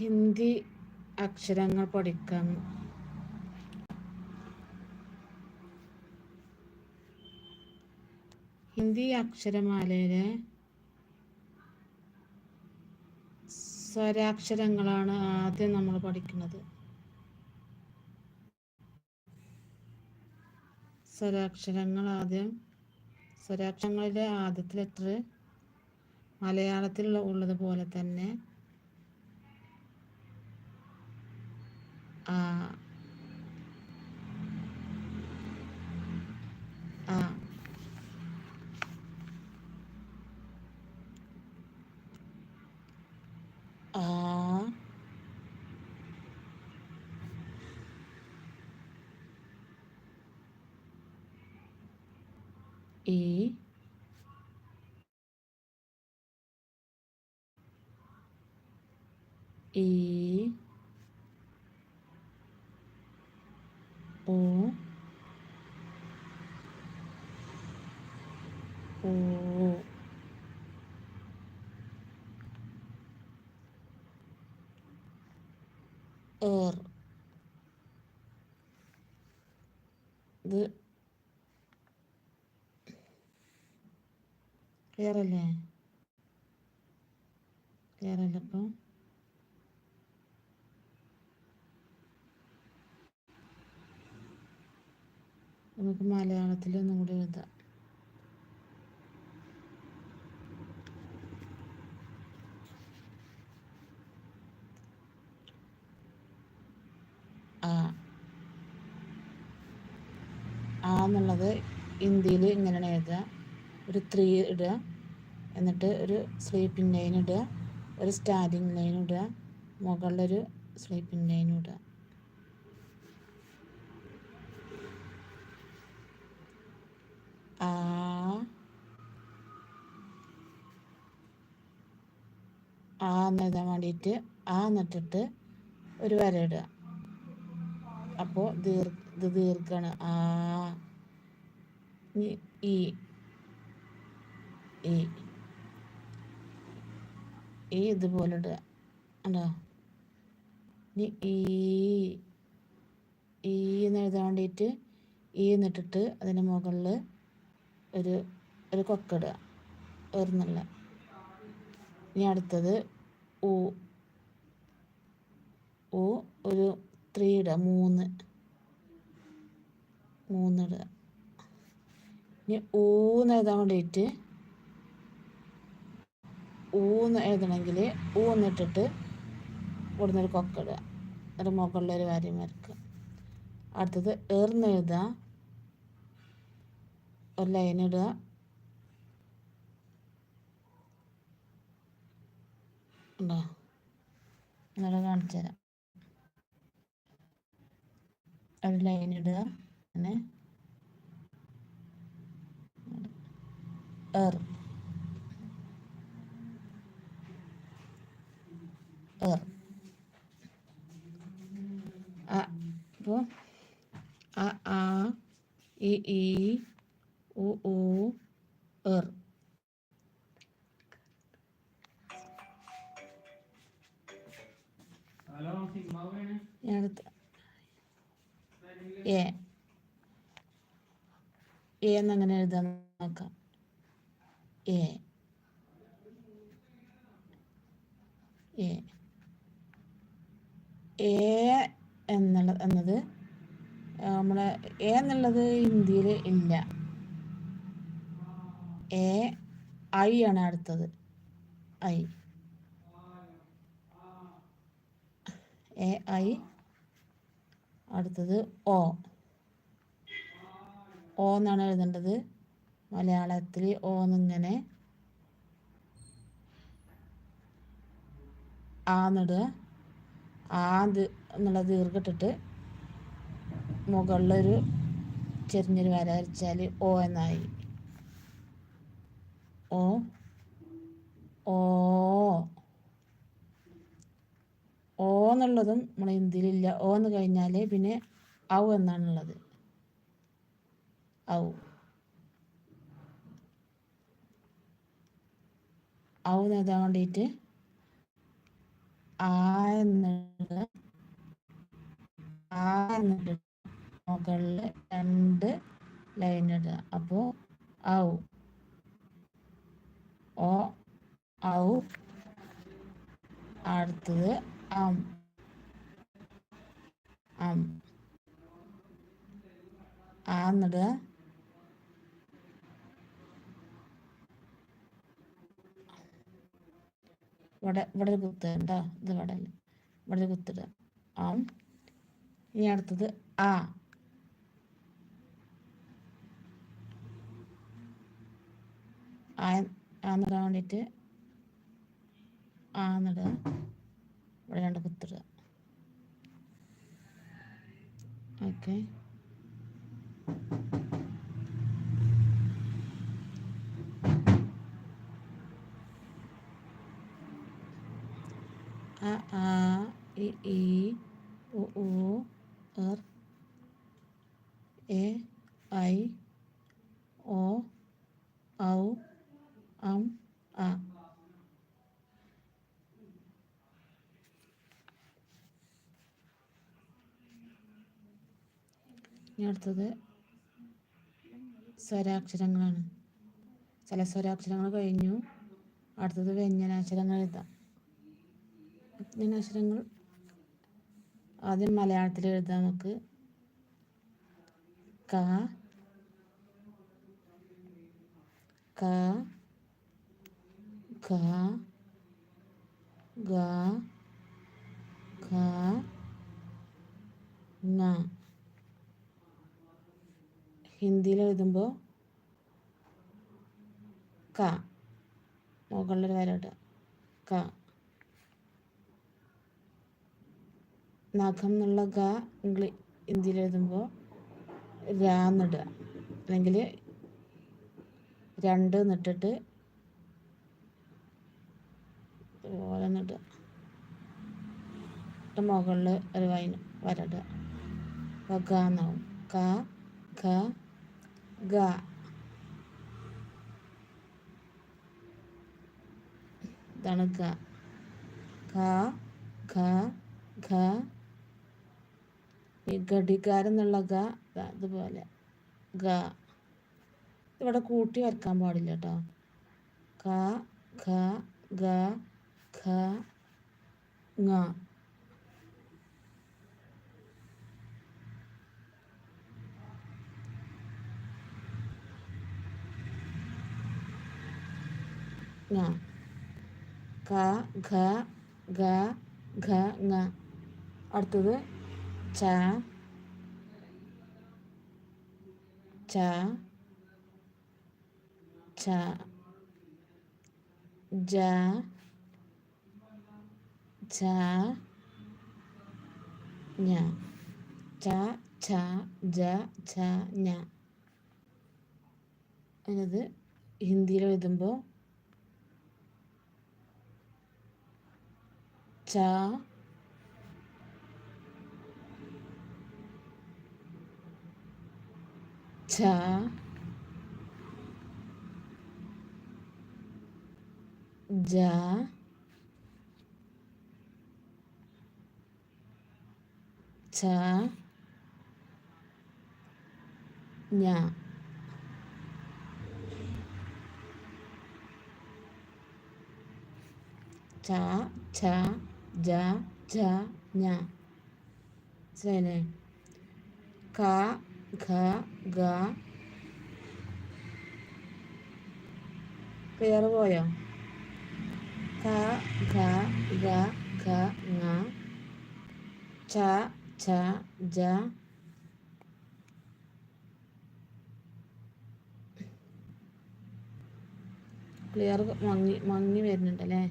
ഹിന്ദി അക്ഷരങ്ങൾ പഠിക്കാൻ. ഹിന്ദി അക്ഷരമാലയിലെ സ്വരാക്ഷരങ്ങളാണ് ആദ്യം നമ്മൾ പഠിക്കുന്നത്. സ്വരാക്ഷരങ്ങൾ ആദ്യം സ്വരാക്ഷരങ്ങളിലെ ആദ്യത്തെ ലെറ്റർ മലയാളത്തിൽ ഉള്ളതുപോലെ തന്നെ ആ ആ ആ ഈ ഈ ഓ ഓ ഏർ ഇത് ക്ലിയർ അല്ലേ നമുക്ക് മലയാളത്തിൽ ഒന്നും കൂടി എഴുതാം ആ ആ എന്നുള്ളത് ഹിന്ദിയിൽ ഇങ്ങനെയാണ് എഴുതുക. ഒരു ത്രീ ഇടുക. എന്നിട്ട് ഒരു സ്ലീപ്പിംഗ് ലൈൻ ഇടുക. ഒരു സ്റ്റാൻഡിങ് ലൈൻ ഇടുക. മുകളിലൊരു സ്ലീപ്പിംഗ് ലൈൻ ഇടുക. ആ. ആ വേണ്ടിയിട്ട് ആ എന്നിട്ടിട്ട് ഒരു വര ഇടുക. അപ്പോൾ ദീർ ഇത് ദീർഘാണ് ആ. ഈ ഈ. ഈ. ഇതുപോലെ ഇടുക ഉണ്ടോ ഇനി ഈ. ഈ എന്ന് എഴുതാൻ വേണ്ടിയിട്ട് ഈ എന്നിട്ടിട്ട് അതിന് മുകളിൽ ഒരു ഒരു കൊക്കിടുക ഒരെന്നുള്ള ഇനി അടുത്തത് ഊ. ഊ ഒരു ത്രീ ഇടുക മൂന്ന്. മൂന്നിടുക. ഇനി ഊന്ന് എഴുതാൻ വേണ്ടിയിട്ട് ഊന്ന് എഴുതണമെങ്കിൽ ഊന്നിട്ടിട്ട് ഇവിടുന്നൊരു കൊക്കിടുക ഒരു മുകളിലൊരു കാര്യം വരക്കുക. അടുത്തത് എറിഞ്ഞ് എഴുതുക. ഒരു ലൈൻ ഇടുക. ഉണ്ടോ? എന്നിട്ട് കാണിച്ചു തരാം ഒരു ലൈൻ ഇടുക. അങ്ങനെ എർ എർ അപ്പോൾ ആ ആ ഇ ഈ ഉ ഊ എർ ഞാനടുത്ത് എ എ എന്നങ്ങനെ എഴുതാൻ നോക്കാം എ എ എ എന്നുള്ള എന്നത് നമ്മളെ എ എന്നുള്ളത് ഹിന്ദിയിൽ ഇല്ല എ ഐ ആണ് അടുത്തത്. ഐ. എ ഐ അടുത്തത് ഓ ഓ എന്നാണ് എഴുതേണ്ടത്. മലയാളത്തിൽ ഓ എന്നിങ്ങനെ ആന്നിടുക ആ എന്നുള്ള ദീർഘിട്ടിട്ട് മുകളിലൊരു ചെറിഞ്ഞൊരു വര വരച്ചാൽ ഓ എന്നായി. ഓ ഓ ഓ എന്നുള്ളതും നമ്മളെ ഹിന്ദിയിലില്ല ഓ എന്ന് കഴിഞ്ഞാൽ പിന്നെ ഔ എന്നാണുള്ളത്. ഔ. ഔ എഴുതാൻ വേണ്ടിയിട്ട് ആ എന്നിട്ട് ആ എന്നിട്ട് മുകളിൽ രണ്ട് ലൈൻ ഇടുക. അപ്പോൾ ഔ. ഓ ഔ അടുത്തത് അം. അം. ആ എന്നിടുക ഇവിടെ ഇവിടെ ഒരു കുത്ത് ഉണ്ടോ ഇത് ഇവിടെ അല്ല. ഇവിടെ ഒരു കുത്തിടുക ആം ഇനി അടുത്തത് ആ ആന്നിടാൻ വേണ്ടിയിട്ട് ആന്നിടുക ഇവിടെ രണ്ട് കുത്തിടുക. ഓക്കെ. ആ a ഇ i u u എ e i o ഔ അം ആ ഇനി അടുത്തത് സ്വരാക്ഷരങ്ങളാണ്. ചില സ്വരാക്ഷരങ്ങൾ കഴിഞ്ഞു. അടുത്തത് വ്യഞ്ജനാക്ഷരങ്ങൾ എഴുതാം. വ്യഞ്ജനാക്ഷരങ്ങൾ ആദ്യം മലയാളത്തിൽ എഴുതാം നമുക്ക്. ക ക ഖ ഗ ഖ ങ ഹിന്ദിയിൽ എഴുതുമ്പോൾ ക. മുകളിലൊരു വരട്ട് ക. നഖം എന്നുള്ള ഗ ഇംഗ്ലീഷ് ഹിന്ദിയിൽ എഴുതുമ്പോൾ രാന്നിടുക അല്ലെങ്കിൽ രണ്ട് നിട്ടിട്ട് ഇതുപോലെ നിടുക മുകളിൽ ഒരു വൈൻ വരടുക. അപ്പോൾ ഗ എന്നാവും. ക ഖ ഗ ഇതാണ് ഗ. ഖ ഖ ഖ. ഈ ഘടികാരം എന്നുള്ള ഗ അതുപോലെ ഗ. ഇവിടെ കൂട്ടി വരക്കാൻ പാടില്ല കേട്ടോ. ക ഖ ഗ ഖ ങ. ങ. ക ഘ ഗ ഘ ങ. അടുത്തത് ച ച ച ജ ച ഞ. ച ച ജ ച ഞ. എന്നത് ഹിന്ദിയിൽ എഴുതുമ്പോൾ ച ഛ ജ ഛ ഞ ച ഛ ജ ജ ഞ. മനസ്സിലായില്ലേ ക ഖ ഗ. ക്ലിയർ പോയോ? ക ഖ ഗ ഖ ങ. ച ഛ ജ. ക്ലിയർ മങ്ങി മങ്ങി വരുന്നുണ്ടല്ലേ?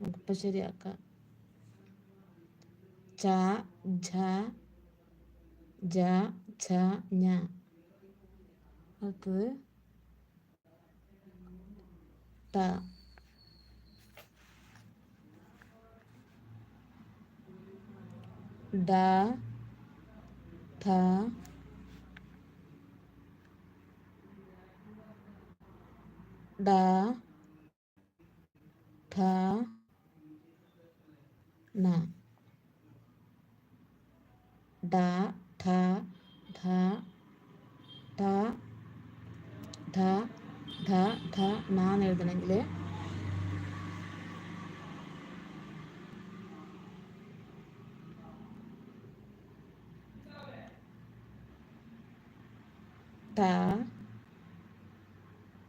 നമുക്കിപ്പോൾ ശരിയാക്കാം. ച ഝ ജ ഛ ഞ അടുത്തത് ട ഡ ഠ ഡ ഠ ന ഡ ധ ധ ധ ധ ധ ധ ന എന്ന് എഴുതണമെങ്കിൽ ട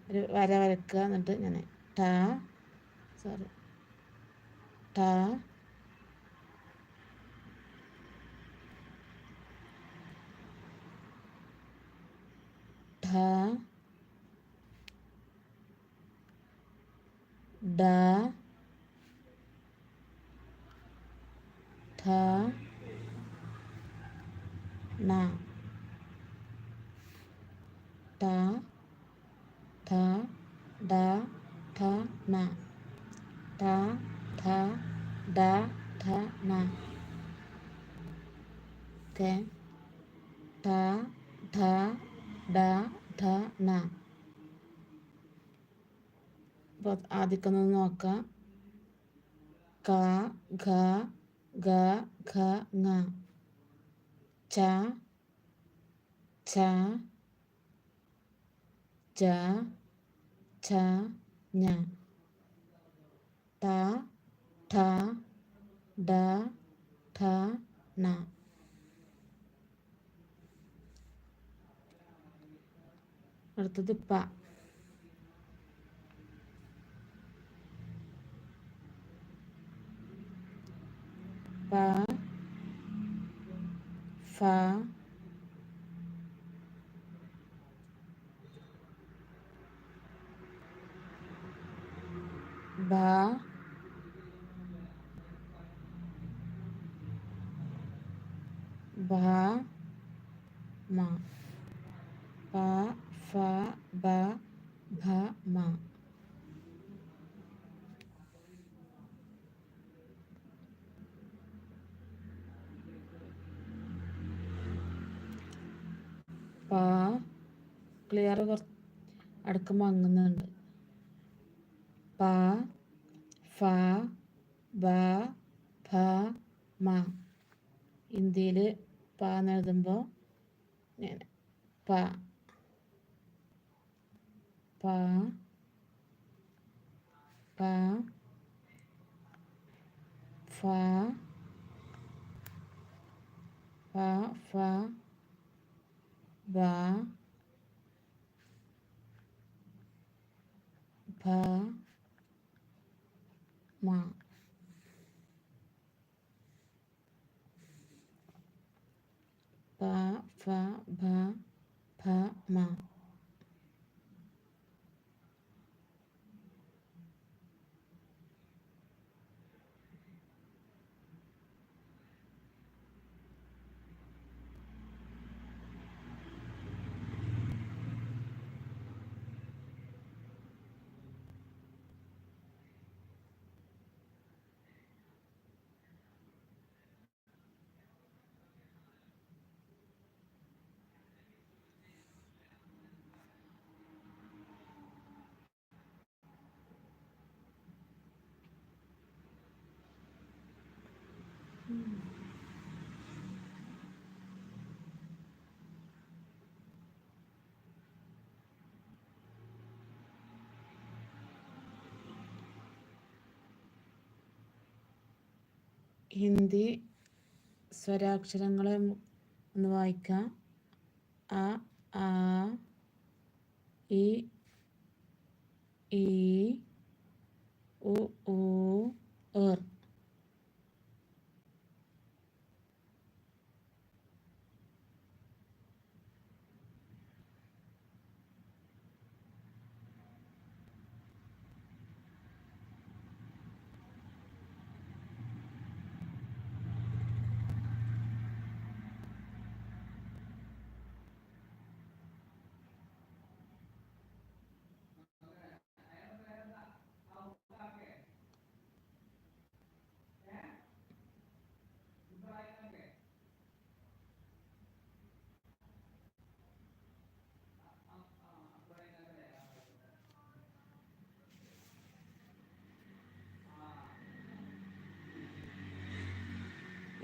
ഒരു വര വരക്കുക എന്നിട്ട് ഇങ്ങനെ ട സോറി ട ഠ ഡ ഠ ണ ട ഠ ഡ ഠ ണ ട ഠ ഡ ഠ ണ ഓക്കെ ട ഠ ഡ ഠ ണ അപ്പോൾ ആദ്യമൊക്കെ നോക്കാം ക ഘ ഗ ഘ ങ ച ച ജ ഛ ഞ ട ഠ ഡ ഠ ണ അടുത്തത് പ പ ഫ ബ ഭ മ പ ഫ ബ ഭ മ പ ക്ലിയർ കുറച്ച് അടുക്ക് മങ്ങുന്നുണ്ട് പ ഫ ബ ഭ മ. ഇന്ത്യയിൽ പ എന്ന് എഴുതുമ്പോൾ പ. പ. പ. ഫ. ഫ ഫ. ബ ഭ മ പ ഫ ഭ ഭ മ ഹിന്ദി സ്വരാക്ഷരങ്ങളെ ഒന്ന് വായിക്കാം. അ ആ ഇ ഈ ഉ ഊ ഏർ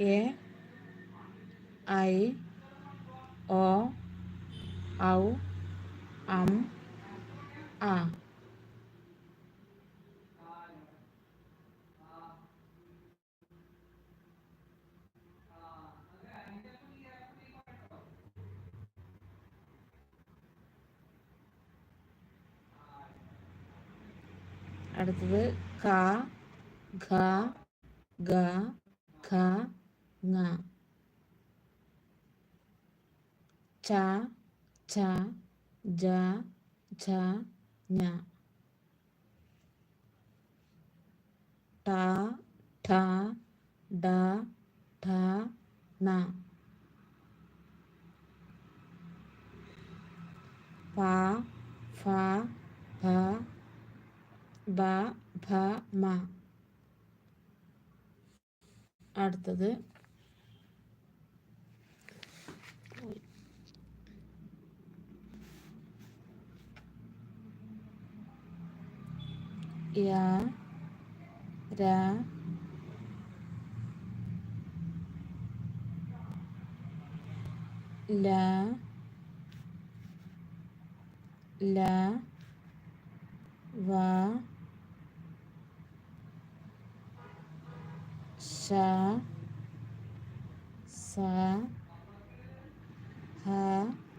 എ ഐ ഓ ഔ അം ആ അടുത്തത് ക ഘ ഗ ഘ ങ. ച ഛ ജ ഝ ഞ. ട ഠ ഡ ഠ ന പ ഫ ഭ ബ ഭ മ. അടുത്തത് ya ra la la wa, sa. Sa. Ha.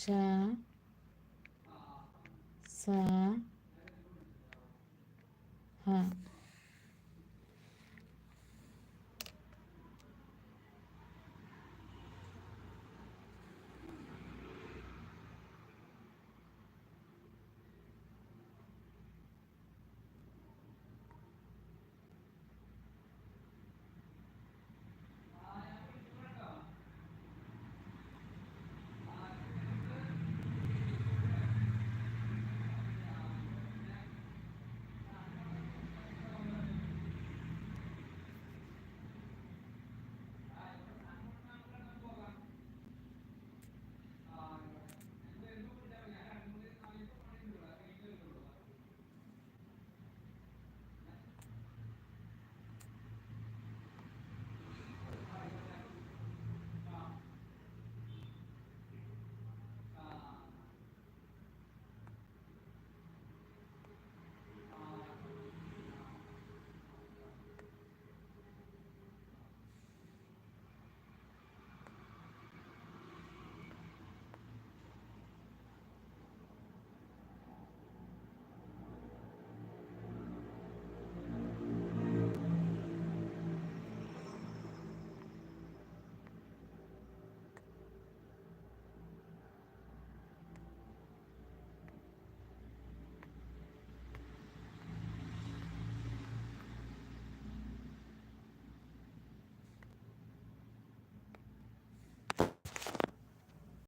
ஷ ச ஹ